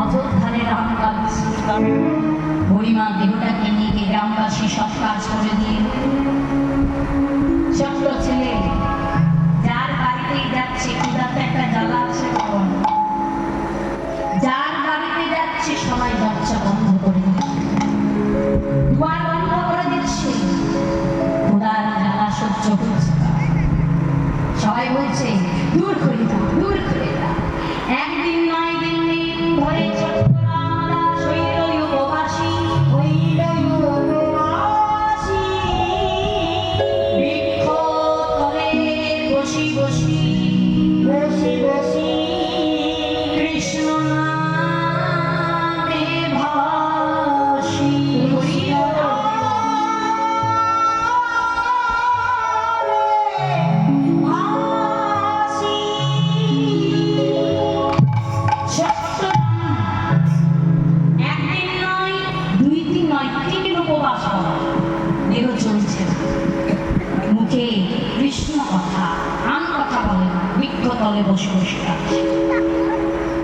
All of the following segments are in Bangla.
অযোধ্যারে রাম কাজ হরিমা দেহটাকে নিয়ে গ্রামবাসী সব কাজ করে দিয়ে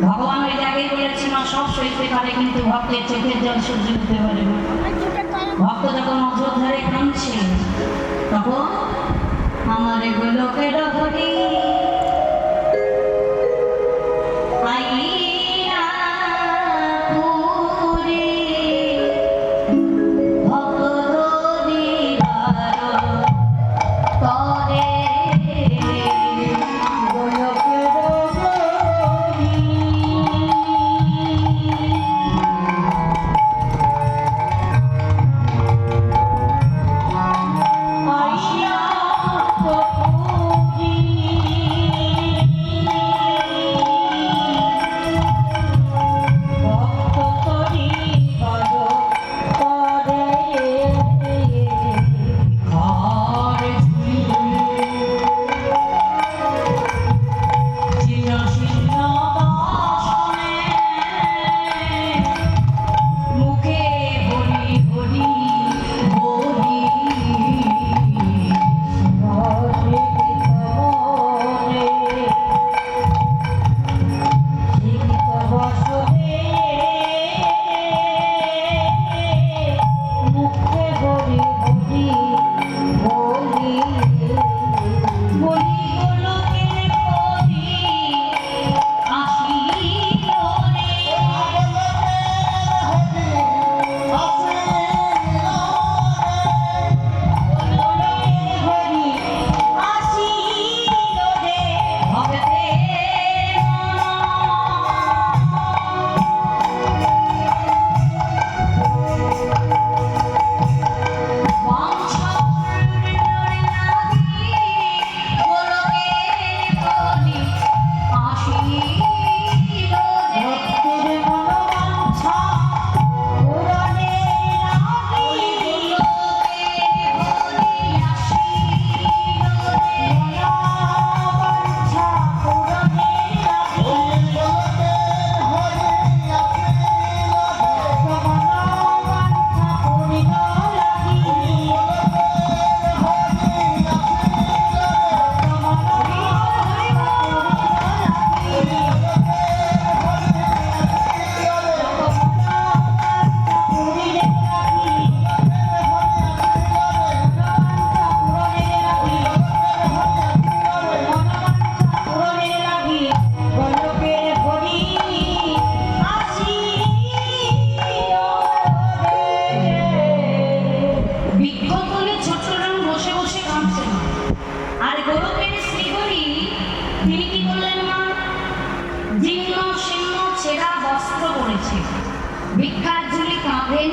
ভগবান ওই জায়গায় বলেছে মা, সব সইতে পারে, কিন্তু ভক্তের চোখের জল সহ্য করতে পারে না। ভক্ত যখন অযোধ্যারে কাঁদছে তখন আমার গোলকের হরি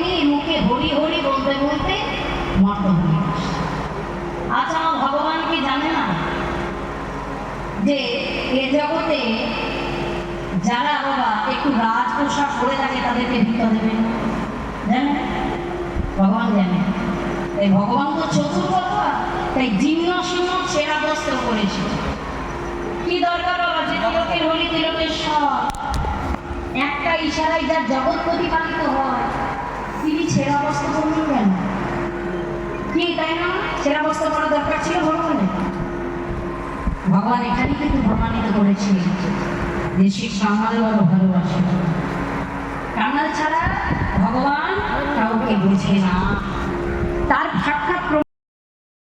নিয়ে মুখে হরি হরি বলতে বলতে মর্ত হয়ে। আচ্ছা ভগবান কি জানে না যে এ জগতে যারা বাবা একটু রাজ পোশাক পরে থাকে তাদেরকে ভিক্ষা দেবে? না জানেন ভগবান জানে। তাই ভগবান তো চতুর্থ, তাই জীর্ণ শীর্ণ ছেঁড়া বস্ত্র পরেছে কি দরকার বাবা? যে তিলকের হলি তিলকের সব। একটা ইশারায় যার জগৎ প্রতিপালিত হয়। তিনি ছেঁড়া বস্ত্র পরবেন কেন কি তাই না ছেঁড়া বস্ত্র পরা দরকার ছিল ভগবানের ভগবান এখানেই কিন্তু প্রমাণিত করেছিলেন যে কাঙাল বড় ভালোবাসে কাঙাল ছাড়া ভগবান কাউকে বোঝে না